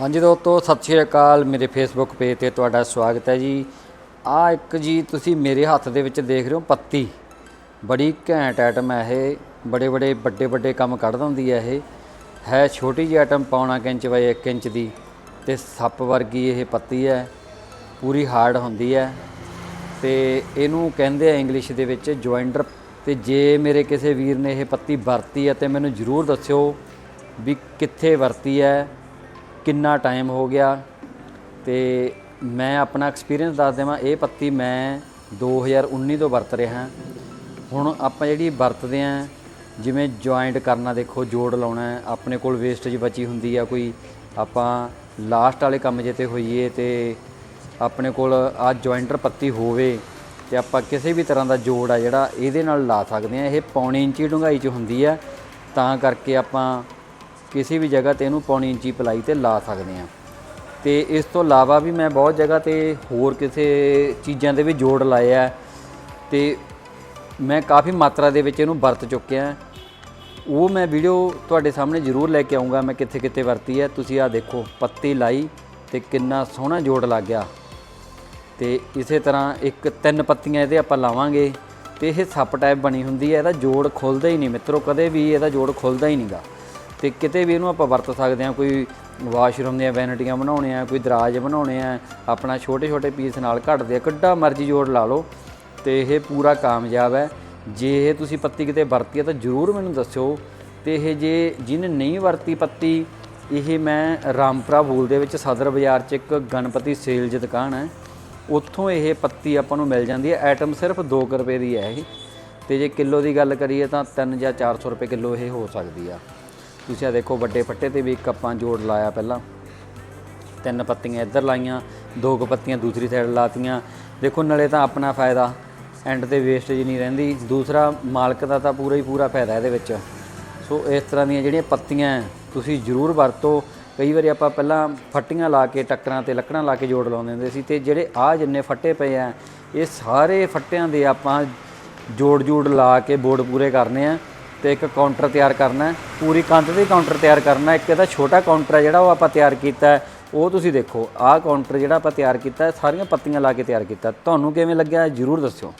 ਹਾਂਜੀ ਦੋਸਤੋ, ਸਤਿ ਸ਼੍ਰੀ ਅਕਾਲ। ਮੇਰੇ ਫੇਸਬੁੱਕ ਪੇਜ ਤੇ ਤੁਹਾਡਾ ਸਵਾਗਤ ਹੈ ਜੀ। ਆ ਇੱਕ ਜੀ ਤੁਸੀਂ ਮੇਰੇ ਹੱਥ ਦੇ ਵਿੱਚ ਦੇਖ ਰਹੇ ਹੋ, ਪੱਤੀ। ਬੜੀ ਘੈਂਟ ਆਈਟਮ ਹੈ ਇਹ। ਬੜੇ ਬੜੇ, ਵੱਡੇ ਵੱਡੇ ਕੰਮ ਕੱਢ ਦਿੰਦੀ ਹੈ ਇਹ। ਹੈ ਛੋਟੀ ਜਿਹੀ ਆਈਟਮ ਪੌਣਾ ਕੁ ਇੰਚ ਬਾਈ 1 ਇੰਚ ਦੀ ਤੇ ਸੱਪ ਵਰਗੀ ਇਹ ਪੱਤੀ ਹੈ। ਪੂਰੀ ਹਾਰਡ ਹੁੰਦੀ ਹੈ। ਤੇ ਇਹਨੂੰ ਕਹਿੰਦੇ ਆ ਇੰਗਲਿਸ਼ ਦੇ ਵਿੱਚ ਜੁਆਇੰਡਰ ਤੇ ਜੇ ਮੇਰੇ ਕਿਸੇ ਵੀਰ ਨੇ ਇਹ ਪੱਤੀ ਵਰਤੀ ਹੈ ਤੇ ਮੈਨੂੰ ਜ਼ਰੂਰ ਦੱਸਿਓ ਵੀ ਕਿੱਥੇ ਵਰਤੀ ਹੈ। ਕਿੰਨਾ ਟਾਈਮ ਹੋ ਗਿਆ ਤੇ ਮੈਂ ਆਪਣਾ ਐਕਸਪੀਰੀਅੰਸ ਦੱਸ ਦੇਵਾਂ, ਇਹ ਪੱਤੀ ਮੈਂ 2019 ਤੋਂ ਵਰਤ ਰਿਹਾ। ਹੁਣ ਆਪਾਂ ਜਿਹੜੀ ਵਰਤਦੇ ਆਂ ਜਿਵੇਂ ਜੁਆਇੰਟ ਕਰਨਾ ਦੇਖੋ, ਜੋੜ ਲਾਉਣਾ, ਆਪਣੇ ਕੋਲ ਵੇਸਟੇਜ ਬਚੀ ਹੁੰਦੀ ਆ ਕੋਈ, ਆਪਾਂ ਲਾਸਟ ਵਾਲੇ ਕੰਮ ਜੇ ਤੇ ਹੋਈਏ ਤੇ ਆਪਣੇ ਕੋਲ ਆ ਜੁਆਇੰਟਰ ਪੱਤੀ ਹੋਵੇ ਤੇ ਆਪਾਂ ਕਿਸੇ ਵੀ ਤਰ੍ਹਾਂ ਦਾ ਜੋੜ ਆ ਜਿਹੜਾ, ਇਹਦੇ ਨਾਲ ਲਾ ਸਕਦੇ ਆ ਇਹ ਪੌਣੀ ਇੰਚੀ ਡੂੰਘਾਈ 'ਚ ਹੁੰਦੀ ਆ, ਤਾਂ ਕਰਕੇ ਆਪਾਂ ਕਿਸੇ ਵੀ ਜਗ੍ਹਾ ਤੇ ਇਹਨੂੰ ਪੌਣੀ ਇੰਚੀ ਪਲਾਈ ਤੇ ਲਾ ਸਕਦੇ ਆ ਤੇ ਇਸ ਤੋਂ ਇਲਾਵਾ ਵੀ ਮੈਂ ਬਹੁਤ ਜਗ੍ਹਾ ਤੇ ਹੋਰ ਕਿਸੇ ਚੀਜ਼ਾਂ ਦੇ ਵੀ ਜੋੜ ਲਾਏ ਆ। ਤੇ ਮੈਂ ਕਾਫੀ ਮਾਤਰਾ ਦੇ ਵਿੱਚ ਇਹਨੂੰ ਵਰਤ ਚੁੱਕਿਆ ਉਹ ਮੈਂ ਵੀਡੀਓ ਤੁਹਾਡੇ ਸਾਹਮਣੇ ਜ਼ਰੂਰ ਲੈ ਕੇ ਆਉਂਗਾ ਮੈਂ ਕਿੱਥੇ ਕਿੱਥੇ ਵਰਤੀ ਹੈ। ਤੁਸੀਂ ਆ ਦੇਖੋ, ਪੱਤੀ ਲਾਈ ਤੇ ਕਿੰਨਾ ਸੋਹਣਾ ਜੋੜ ਲੱਗ ਗਿਆ। ਤੇ ਇਸੇ ਤਰ੍ਹਾਂ ਇੱਕ ਤਿੰਨ ਪੱਤੀਆਂ ਇਹਦੇ ਆਪਾਂ ਲਾਵਾਂਗੇ ਤੇ ਇਹ ਸੱਪ ਟਾਈਪ ਬਣੀ ਹੁੰਦੀ ਹੈ। ਇਹਦਾ ਜੋੜ ਖੁੱਲਦਾ ਹੀ ਨਹੀਂ ਮਿੱਤਰੋ, ਕਦੇ ਵੀ ਇਹਦਾ ਜੋੜ ਖੁੱਲਦਾ ਹੀ ਨਹੀਂਗਾ ਤੇ ਕਿਤੇ ਵੀ ਇਹਨੂੰ ਆਪਾਂ ਵਰਤ ਸਕਦੇ ਹਾਂ, ਕੋਈ ਵਾਸ਼ਰੂਮ ਦੀਆਂ ਵੈਨਿਟੀਆਂ ਬਣਾਉਣੇ ਆ, ਕੋਈ ਦਰਾਜ ਬਣਾਉਣੇ ਆ, ਆਪਣਾ ਛੋਟੇ ਛੋਟੇ ਪੀਸ ਨਾਲ ਘੜਦੇ ਆ ਕਿੱਡਾ ਮਰਜ਼ੀ ਜੋੜ ਲਾ ਲਓ ਤੇ ਇਹ ਪੂਰਾ ਕਾਮਯਾਬ ਹੈ। ਜੇ ਇਹ ਤੁਸੀਂ ਪੱਤੀ ਕਿਤੇ ਵਰਤੀ ਹੈ ਤਾਂ ਜਰੂਰ ਮੈਨੂੰ ਦੱਸਿਓ ਤੇ ਇਹ ਜੇ ਜਿਹਨੇ ਨਹੀਂ ਵਰਤੀ ਪੱਤੀ, ਇਹ ਮੈਂ ਰਾਮਪੁਰਾ ਬੂਲ ਦੇ ਵਿੱਚ ਸਦਰ ਬਾਜ਼ਾਰ 'ਚ ਇੱਕ ਗਣਪਤੀ ਸੇਲ ਸੇਲਜ ਦੁਕਾਨ ਹੈ। ਉੱਥੋਂ ਇਹ ਪੱਤੀ ਆਪਾਂ ਨੂੰ ਮਿਲ ਜਾਂਦੀ ਹੈ ਆਈਟਮ ਸਿਰਫ 2 ਰੁਪਏ ਦੀ ਹੈ ਇਹ। ਤੇ ਜੇ ਕਿਲੋ ਦੀ ਗੱਲ ਕਰੀਏ ਤਾਂ 3 ਜਾਂ 400 ਰੁਪਏ ਕਿਲੋ ਇਹ ਹੋ ਸਕਦੀ ਆ। ਤੁਸੀਂ ਆ ਦੇਖੋ ਵੱਡੇ ਫੱਟੇ ਤੇ ਵੀ ਇੱਕ ਆਪਾਂ ਜੋੜ ਲਾਇਆ ਪਹਿਲਾਂ। ਤਿੰਨ ਪੱਤੀਆਂ ਇੱਧਰ ਲਾਈਆਂ, ਦੋ ਕੁ ਪੱਤੀਆਂ ਦੂਸਰੀ ਸਾਈਡ ਲਾਤੀਆਂ। ਦੇਖੋ ਨਾਲੇ ਤਾਂ ਆਪਣਾ ਫਾਇਦਾ ਐਂਡ ਤੇ ਵੇਸਟੇਜ ਨਹੀਂ ਰਹਿੰਦੀ। ਦੂਸਰਾ ਮਾਲਕ ਦਾ ਤਾਂ ਪੂਰਾ ਹੀ ਪੂਰਾ ਫਾਇਦਾ ਇਹਦੇ ਵਿੱਚ। ਸੋ ਇਸ ਤਰ੍ਹਾਂ ਦੀਆਂ ਜਿਹੜੀਆਂ ਪੱਤੀਆਂ ਤੁਸੀਂ ਜ਼ਰੂਰ ਵਰਤੋ। ਕਈ ਵਾਰੀ ਆਪਾਂ ਪਹਿਲਾਂ ਫੱਟੀਆਂ ਲਾ ਕੇ ਟੱਕਰਾਂ ਤੇ ਲੱਕੜਾਂ ਲਾ ਕੇ ਜੋੜ ਲਾਉਂਦੇ ਹੁੰਦੇ ਸੀ ਤੇ ਜਿਹੜੇ ਆ ਜਿੰਨੇ ਫੱਟੇ ਪਏ ਆ ਇਹ ਸਾਰੇ ਫੱਟਿਆਂ ਦੇ ਆਪਾਂ ਜੋੜ ਜੋੜ ਲਾ ਕੇ ਬੋਰਡ ਪੂਰੇ ਕਰਨੇ ਆ ਤੇ ਇੱਕ ਕਾਊਂਟਰ ਤਿਆਰ ਕਰਨਾ ਪੂਰੀ ਕੰਧ ਦੇ ਕਾਊਂਟਰ ਤਿਆਰ ਕਰਨਾ ਇੱਕ ਇਹਦਾ ਛੋਟਾ ਕਾਊਂਟਰ ਹੈ ਜਿਹੜਾ ਉਹ ਆਪਾਂ ਤਿਆਰ ਕੀਤਾ ਉਹ ਤੁਸੀਂ ਦੇਖੋ, ਆਹ ਕਾਊਂਟਰ ਜਿਹੜਾ ਆਪਾਂ ਤਿਆਰ ਕੀਤਾ ਸਾਰੀਆਂ ਪੱਤੀਆਂ ਲਾ ਕੇ ਤਿਆਰ ਕੀਤਾ ਤੁਹਾਨੂੰ ਕਿਵੇਂ ਲੱਗਿਆ ਜਰੂਰ ਦੱਸਿਓ।